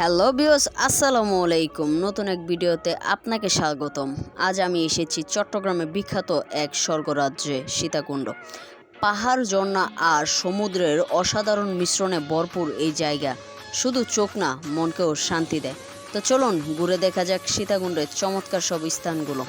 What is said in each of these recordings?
Hello বিওস আসসালামু আলাইকুম। নতুন এক ভিডিওতে আপনাকে স্বাগতম। আজ আমি এসেছি চট্টগ্রামে বিখ্যাত এক স্বর্গরাজ্যে, সীতাকুণ্ড। পাহাড়, ঝর্ণা আর সমুদ্রের অসাধারণ মিশ্রণে ভরপুর এই জায়গা। শুধু চোখ না, মনকেও শান্তি দেয়। তো চলুন ঘুরে দেখা যাক সীতাকুণ্ডের চমৎকার সব স্থানগুলো।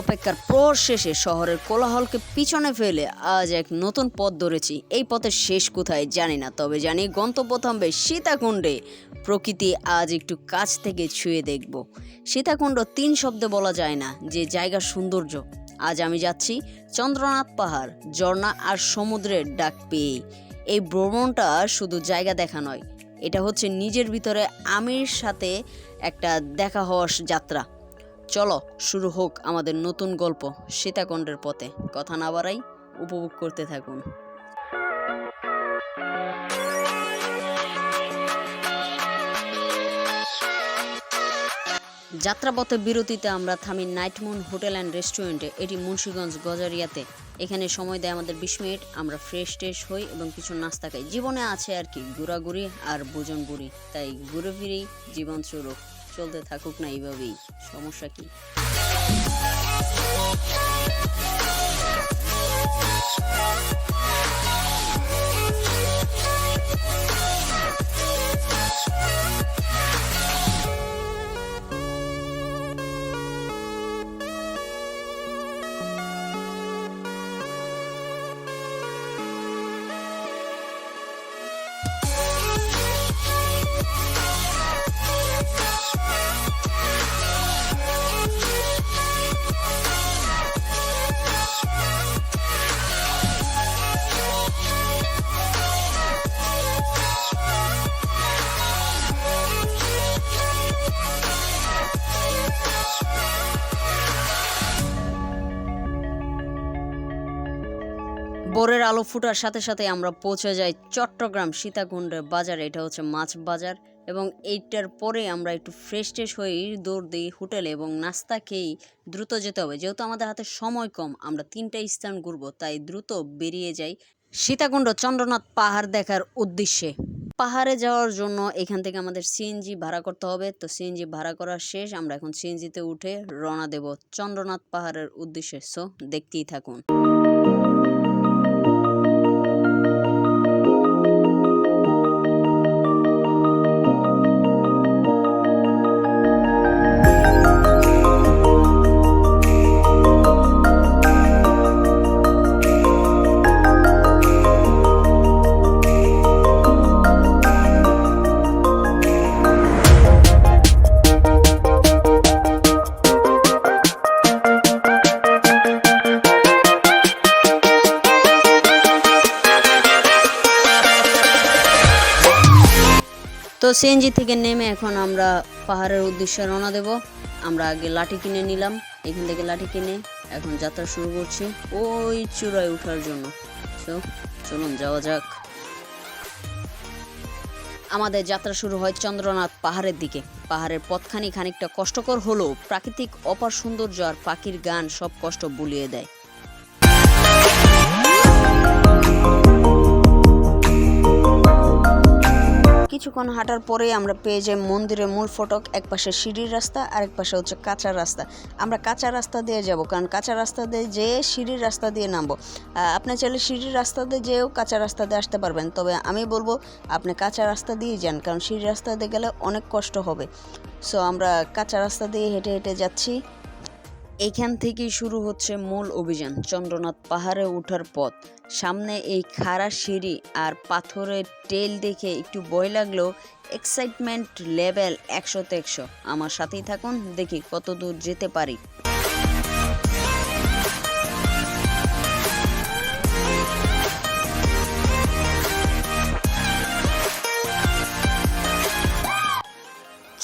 অপেক্ষার প্রহর শেষে শহরের কোলাহলকে পিছনে ফেলে আজ এক নতুন পথ ধরেছি। এই পথের শেষ কোথায় জানি না, তবে জানি গন্তব্য থামবে সীতাকুণ্ডে। প্রকৃতি আজ একটু কাছ থেকে ছুঁয়ে দেখব। সীতাকুণ্ড তিন শব্দে বলা যায় না, যে জায়গার সৌন্দর্য। আজ আমি যাচ্ছি চন্দ্রনাথ পাহাড়, ঝর্ণা আর সমুদ্রের ডাক পেয়ে এই ভ্রমণটা শুধু জায়গা দেখা নয়, এটা হচ্ছে নিজের ভিতরে আমির সাথে একটা দেখা হওয়ার যাত্রা। চলো, শুরু হোক আমাদের নতুন গল্প সীতাকুণ্ডের পথে। কথা না বাড়াই উপভোগ করতে থাকুন। যাত্রাপথে বিরতিতে আমরা থামি নাইটমুন হোটেল অ্যান্ড রেস্টুরেন্টে, এটি মুন্সীগঞ্জ গজারিয়াতে। এখানে সময় দেয় আমাদের বিশ মিনিট, আমরা ফ্রেশ ট্রেশ হই এবং কিছু নাস্তা খাই। জীবনে আছে আর কি, ঘোরাঘুরি আর ভোজন তাই ঘুরে ফিরেই জীবন শুরু। চলতে থাকুক না এইভাবেই। সমস্যা কি? ভোরের আলো ফুটার সাথে সাথে আমরা পৌঁছে যাই চট্টগ্রাম সীতাকুণ্ডের বাজার। এটা হচ্ছে মাছ বাজার এবং এইটার পরে আমরা একটু ফ্রেশ ট্রেশ হয়ে দৌড় দিই হোটেলে এবং নাস্তা খেয়েই দ্রুত যেতে হবে। যেহেতু আমাদের হাতে সময় কম, আমরা তিনটা স্থান ঘুরবো, তাই দ্রুত বেরিয়ে যাই সীতাকুণ্ড চন্দ্রনাথ পাহাড় দেখার উদ্দেশ্যে। পাহাড়ে যাওয়ার জন্য এখান থেকে আমাদের সিএনজি ভাড়া করতে হবে। তো সিএনজি ভাড়া করা শেষ, আমরা এখন সিএনজিতে উঠে রওনা দেব চন্দ্রনাথ পাহাড়ের উদ্দেশ্যে। সো দেখতেই থাকুন। তো সিএনজি থেকে নেমে এখন আমরা পাহাড়ের উদ্দেশ্যে রওনা দেব। আমরা আগে লাঠি কিনে নিলাম, এখান থেকে লাঠি কিনে এখন যাত্রা শুরু করছি ওই চূড়ায় ওঠার জন্য। তো চলুন যাওয়া যাক। আমাদের যাত্রা শুরু হয় চন্দ্রনাথ পাহাড়ের দিকে। পাহাড়ের পথখানি খানিকটা কষ্টকর হলেও প্রাকৃতিক অপার সৌন্দর্য আর পাখির গান সব কষ্ট বুলিয়ে দেয়। কিছুক্ষণ হাঁটার পরে আমরা পেয়ে যাই মন্দিরের মূল ফটক, এক পাশে সিঁড়ির রাস্তা আর এক পাশে হচ্ছে কাঁচা রাস্তা। আমরা কাঁচা রাস্তা দিয়ে যাব, কারণ কাঁচা রাস্তা দিয়ে যেয়ে সিঁড়ির রাস্তা দিয়ে নামবো। আপনি চাইলে সিঁড়ির রাস্তা দিয়ে যেয়েও কাঁচা রাস্তা দিয়ে আসতে পারবেন, তবে আমি বলব আপনি কাঁচা রাস্তা দিয়ে যান, কারণ সিঁড়ির রাস্তা দিয়ে গেলে অনেক কষ্ট হবে। সো আমরা কাঁচা রাস্তা দিয়ে হেঁটে হেঁটে যাচ্ছি। এইখান থেকেই শুরু হচ্ছে মূল অভিযান। চন্দ্রনাথ পাহাড়ে ওঠার পথ। সামনে এই খাড়া সিঁড়ি আর পাথরের টেল দেখে একটু ভয় লাগলেও এক্সাইটমেন্ট লেভেল একশোতে একশো। আমার সাথেই থাকুন, দেখি কত দূর যেতে পারি।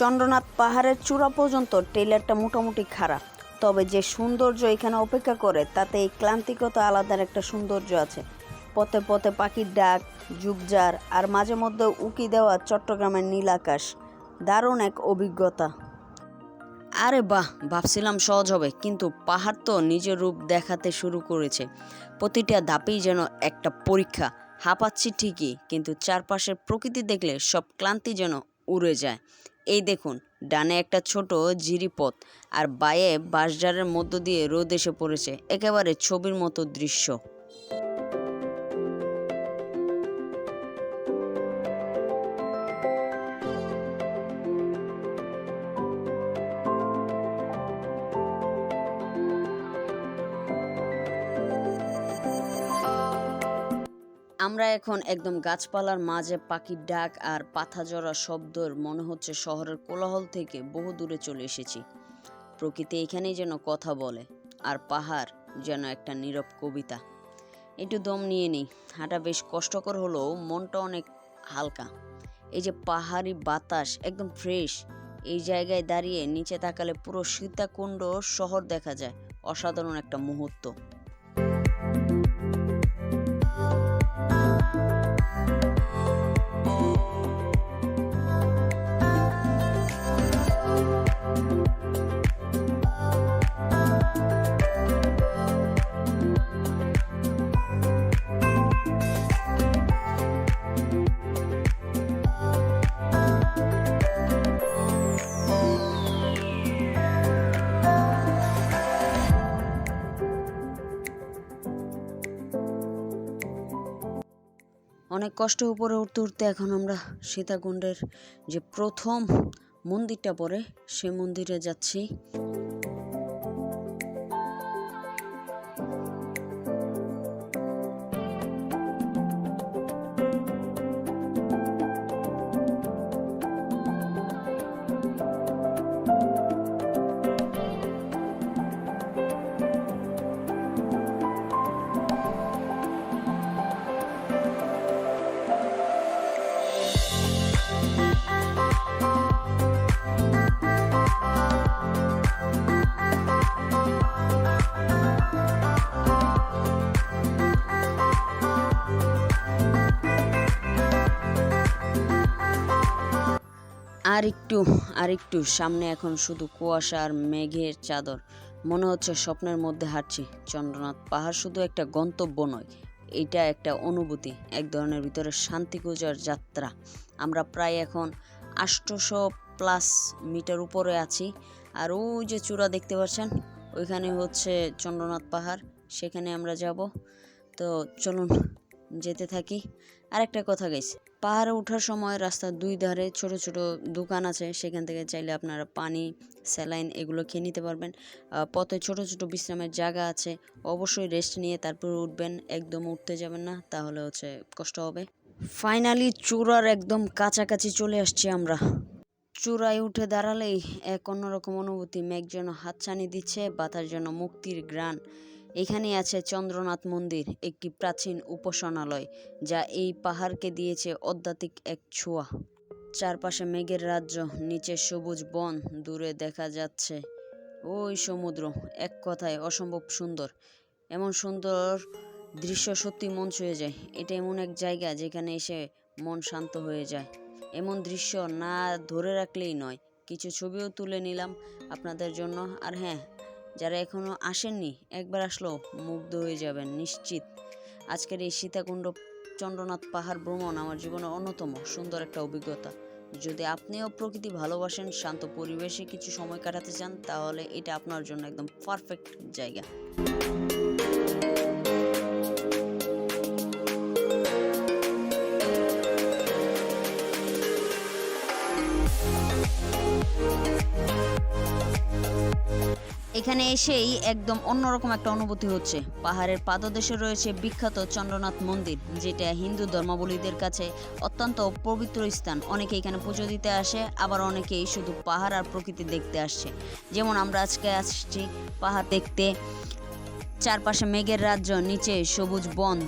চন্দ্রনাথ পাহাড়ের চূড়া পর্যন্ত টেলারটা মোটামুটি খারাপ তবে যে সৌন্দর্য এখানে অপেক্ষা করে, তাতে এই ক্লান্তিকতা আলাদার একটা সৌন্দর্য আছে। পথে পথে পাখির ডাক ঝুপঝাড় আর মাঝে মধ্যে উকি দেওয়া চট্টগ্রামের নীল আকাশ। দারুণ এক অভিজ্ঞতা। আরে বাহ, ভাবছিলাম সহজ হবে, কিন্তু পাহাড় তো নিজের রূপ দেখাতে শুরু করেছে। প্রতিটা ধাপেই যেন একটা পরীক্ষা। হাঁপাচ্ছি ঠিকই, কিন্তু চারপাশের প্রকৃতি দেখলে সব ক্লান্তি যেন উড়ে যায়। এই দেখুন, ডানে একটা ছোট জিরিপথ আর বায়ে বাঁশঝাড়ের মধ্য দিয়ে রোদ এসে পড়েছে, একেবারে ছবির মতো দৃশ্য। এখন একদম গাছপালার মাঝে পাখির ডাক আর পাথা জড়া শব্দর মনে হচ্ছে শহরের কোলাহল থেকে বহু দূরে চলে এসেছি। প্রকৃতি এখানেই যেন কথা বলে আর পাহাড় যেন একটা নীরব কবিতা। একটু দম নিয়ে নিই, হাঁটা বেশ কষ্টকর হলেও মনটা অনেক হালকা। এই যে পাহাড়ি বাতাস, একদম ফ্রেশ এই জায়গায় দাঁড়িয়ে নিচে তাকালে পুরো সীতাকুণ্ড শহর দেখা যায়। অসাধারণ একটা মুহূর্ত। অনেক কষ্ট উপরে উঠতে উঠতে এখন আমরা সীতাকুণ্ডের যে প্রথম মন্দিরটা পড়ে সে মন্দিরে যাচ্ছি। আর একটু আর একটু সামনে এখন শুধু কুয়াশা আর মেঘের চাদর। মনে হচ্ছে স্বপ্নের মধ্যে হাঁটছি। চন্দ্রনাথ পাহাড় শুধু একটা গন্তব্য নয়, এটা একটা অনুভূতি, এক ধরনের ভিতরে শান্তি খোঁজার যাত্রা। আমরা প্রায় এখন আষ্টশো প্লাস মিটার উপরে আছি। আর ওই যে চূড়া দেখতে পাচ্ছেন, ওইখানে হচ্ছে চন্দ্রনাথ পাহাড়, সেখানে আমরা যাব। তো চলুন, যেতে থাকি। আর একটা কথা গাইছি পাহাড়ে ওঠার সময় রাস্তার দুই ধারে ছোট ছোট দোকান আছে। সেখান থেকে চাইলে আপনারা পানি, স্যালাইন এগুলো খেয়ে নিতে পারবেন। পথে ছোট ছোট বিশ্রামের জায়গা আছে। অবশ্যই রেস্ট নিয়ে তারপর উঠবেন। একদম উঠতে যাবেন না, তাহলে হচ্ছে কষ্ট হবে। ফাইনালি চূড়ার একদম কাছাকাছি চলে আসছি আমরা। চূড়ায় উঠে দাঁড়ালেই এক অন্যরকম অনুভূতি। মেঘ যেন হাতছানি দিচ্ছে, বাতাস যেন মুক্তির গ্রাণ এখানে আছে চন্দ্রনাথ মন্দির, একটি প্রাচীন উপাসনালয়, যা এই পাহাড়কে দিয়েছে আধ্যাত্মিক এক ছোঁয়া। চারপাশে মেঘের রাজ্য, নিচে সবুজ বন, দূরে দেখা যাচ্ছে ওই সমুদ্র। এক কথায় অসম্ভব সুন্দর। এমন সুন্দর দৃশ্য সত্যি মন ছুঁয়ে যায়। এটা এমন এক জায়গা যেখানে এসে মন শান্ত হয়ে যায়। এমন দৃশ্য না ধরে রাখলেই নয়। কিছু ছবিও তুলে নিলাম আপনাদের জন্য। আর হ্যাঁ যারা এখনও আসেননি, একবার আসলেও মুগ্ধ হয়ে যাবেন, নিশ্চিত। আজকের এই সীতাকুণ্ড চন্দ্রনাথ পাহাড় ভ্রমণ আমার জীবনের অন্যতম সুন্দর একটা অভিজ্ঞতা। যদি আপনিও প্রকৃতি ভালোবাসেন, শান্ত পরিবেশে কিছু সময় কাটাতে চান, তাহলে এটা আপনার জন্য একদম পারফেক্ট জায়গা। এখানে এসেই একদম অন্যরকম একটা অনুভূতি হচ্ছে। পাহাড়ের পাদদেশে রয়েছে বিখ্যাত চন্দ্রনাথ মন্দির, যেটা হিন্দু ধর্মাবলীদের কাছে অত্যন্ত পবিত্র স্থান। অনেকে এখানে পুজো দিতে আসে, আবার অনেকেই শুধু পাহাড় আর প্রকৃতি দেখতে আসছে। যেমন আমরা আজকে আসছি পাহাড় দেখতে। চারপাশে মেঘের রাজ্য, নিচে সবুজ বন।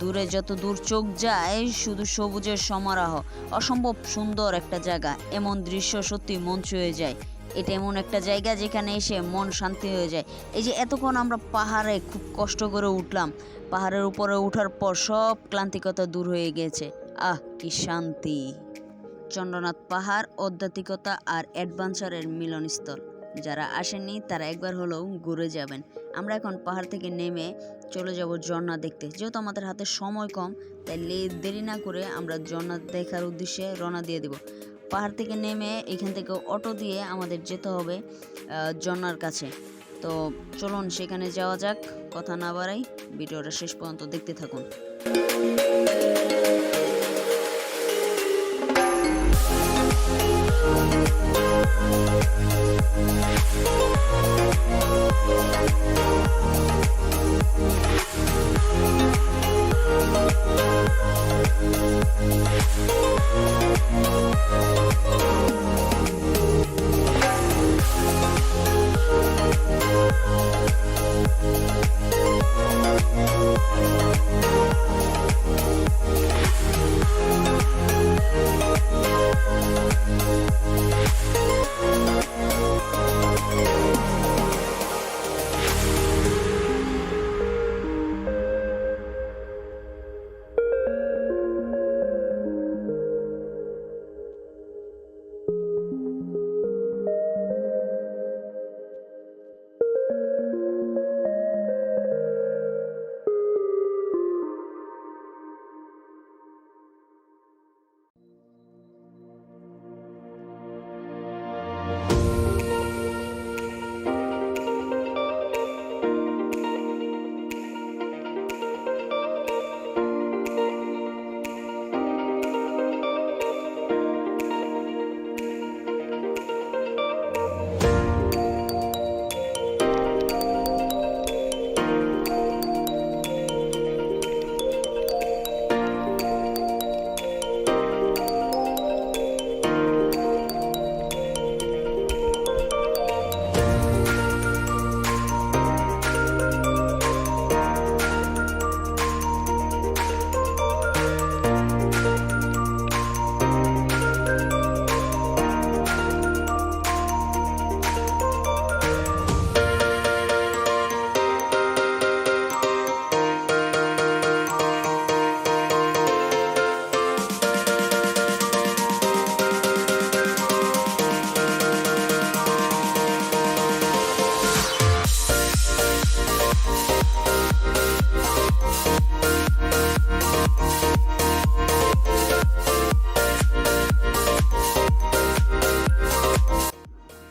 দূরে যত দূর চোখ যায়, শুধু সবুজের সমারোহ। অসম্ভব সুন্দর একটা জায়গা। এমন দৃশ্য সত্যি মন ছুঁয়ে যায়। এটা এমন একটা জায়গা যেখানে এসে মন শান্তি হয়ে যায়। এই যে এতক্ষণ আমরা পাহাড়ে খুব কষ্ট করে উঠলাম। পাহাড়ের উপরে ওঠার পর সব ক্লান্তিকতা দূর হয়ে গেছে। আহ, কি শান্তি! চন্দ্রনাথ পাহাড়, আধ্যাত্মিকতা আর অ্যাডভেঞ্চারের মিলনস্থল। যারা আসেননি, তারা একবার হলেও ঘুরে যাবেন। আমরা এখন পাহাড় থেকে নেমে চলে যাব ঝর্ণা দেখতে। যেহেতু আমাদের হাতে সময় কম, তাই দেরি না করে আমরা ঝর্ণা দেখার উদ্দেশ্যে রওনা দিয়ে দেব। পাহাড় থেকে নেমে এখান থেকে অটো দিয়ে আমাদের যেতে হবে ঝর্ণার কাছে। তো চলুন সেখানে যাওয়া যাক, কথা না বাড়াই ভিডিওটা শেষ পর্যন্ত দেখতে থাকুন।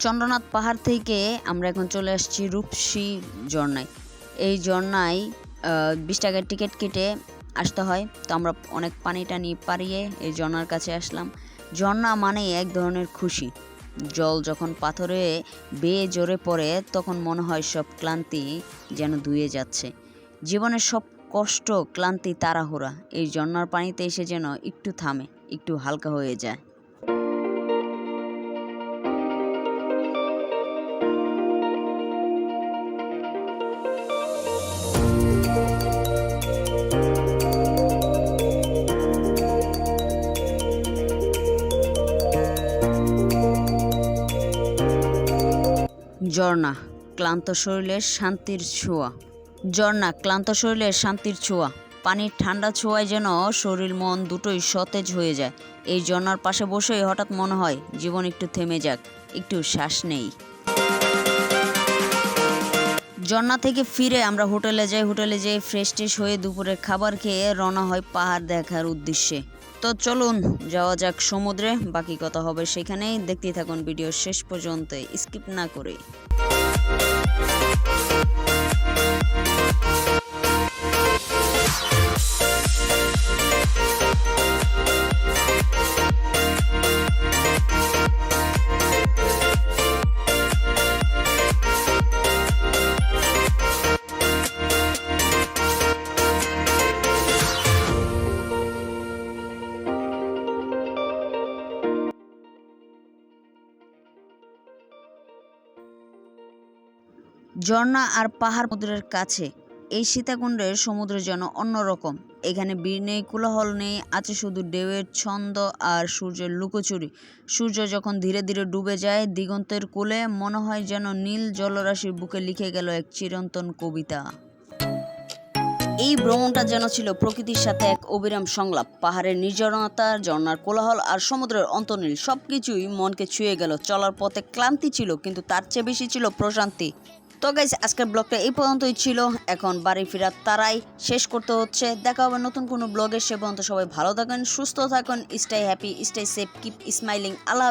চন্দ্রনাথ পাহাড় থেকে আমরা এখন চলে আসছি রূপসী ঝর্ণায়। এই ঝর্ণায় বিশ টাকার টিকিট কেটে আসতে হয়। তো আমরা অনেক পানি টানি পারিয়ে এই ঝর্ণার কাছে আসলাম। ঝর্ণা মানে এক ধরনের খুশি। জল যখন পাথরে বেয়ে জোরে পড়ে, তখন মনে হয় সব ক্লান্তি যেন ধুয়ে যাচ্ছে। জীবনের সব কষ্ট, ক্লান্তি, তাড়াহুড়া। এই ঝর্ণার পানিতে এসে যেন একটু থামে, একটু হালকা হয়ে যায়। ঝর্ণা, ক্লান্ত শরীরের শান্তির ছোঁয়া। ঝর্ণা, ক্লান্ত শরীরের শান্তির ছোঁয়া। পানির ঠান্ডা ছোঁয়ায় যেন শরীর, মন দুটোই সতেজ হয়ে যায়। এই ঝর্ণার পাশে বসেই হঠাৎ মনে হয়, জীবন একটু থেমে যাক, একটু শ্বাস নেই। ঝর্ণা থেকে ফিরে আমরা হোটেলে যাই, হোটেলে যেয়ে ফ্রেশ ট্রেশ হয়ে দুপুরের খাবার খেয়ে রওনা হয় পাহাড় দেখার উদ্দেশ্যে। তো চলুন, যাওয়া যাক সমুদ্রে, বাকি কথা হবে সেখানেই। দেখতেই থাকুন ভিডিও শেষ পর্যন্ত, স্কিপ না করে। ঝর্ণা আর পাহাড় সমুদ্রের কাছে। এই সীতাকুণ্ডের সমুদ্র যেন অন্যরকম। এখানে বীর নেই, কোলাহল নেই, আছে শুধু ঢেউয়ের ছন্দ আর সূর্যের লুকোচুরি। সূর্য যখন ধীরে ধীরে ডুবে যায়, দিগন্তের কোলে মনে হয় যেন নীল জলরাশির বুকে লিখে গেল এক চিরন্তন কবিতা। এই ভ্রমণটা যেন ছিল প্রকৃতির সাথে এক অবিরাম সংলাপ। পাহাড়ের নির্জনতা, ঝর্ণার কোলাহল আর সমুদ্রের অন্তর্নীল সবকিছুই মনকে ছুঁয়ে গেল। চলার পথে ক্লান্তি ছিল, কিন্তু তার চেয়ে বেশি ছিল প্রশান্তি। তো গাইজ আজকের ব্লগটা এই পর্যন্তই ছিল। এখন বাড়ি ফেরার তারাই শেষ করতে হচ্ছে। দেখা হবে নতুন কোনো ব্লগে সে পর্যন্ত সবাই ভালো থাকেন, সুস্থ থাকুন stay happy stay safe keep smiling আল্লাহ